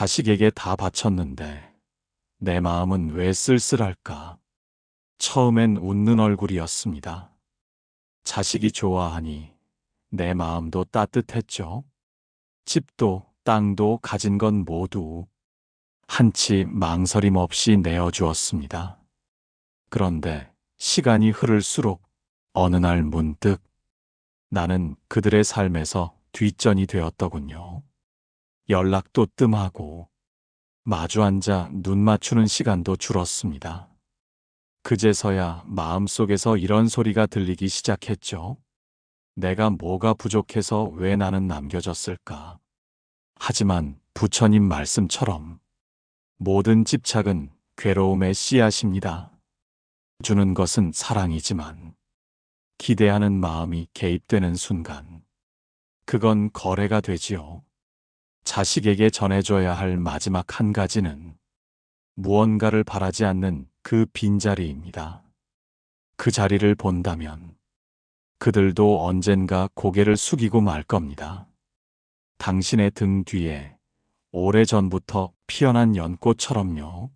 자식에게 다 바쳤는데 내 마음은 왜 쓸쓸할까? 처음엔 웃는 얼굴이었습니다. 자식이 좋아하니 내 마음도 따뜻했죠. 집도 땅도 가진 건 모두 한치 망설임 없이 내어주었습니다. 그런데 시간이 흐를수록 어느 날 문득 나는 그들의 삶에서 뒷전이 되었더군요. 연락도 뜸하고 마주 앉아 눈 맞추는 시간도 줄었습니다. 그제서야 마음속에서 이런 소리가 들리기 시작했죠. 내가 뭐가 부족해서 왜 나는 남겨졌을까? 하지만 부처님 말씀처럼 모든 집착은 괴로움의 씨앗입니다. 주는 것은 사랑이지만 기대하는 마음이 개입되는 순간 그건 거래가 되지요. 자식에게 전해줘야 할 마지막 한 가지는 무언가를 바라지 않는 그 빈자리입니다. 그 자리를 본다면 그들도 언젠가 고개를 숙이고 말 겁니다. 당신의 등 뒤에 오래전부터 피어난 연꽃처럼요.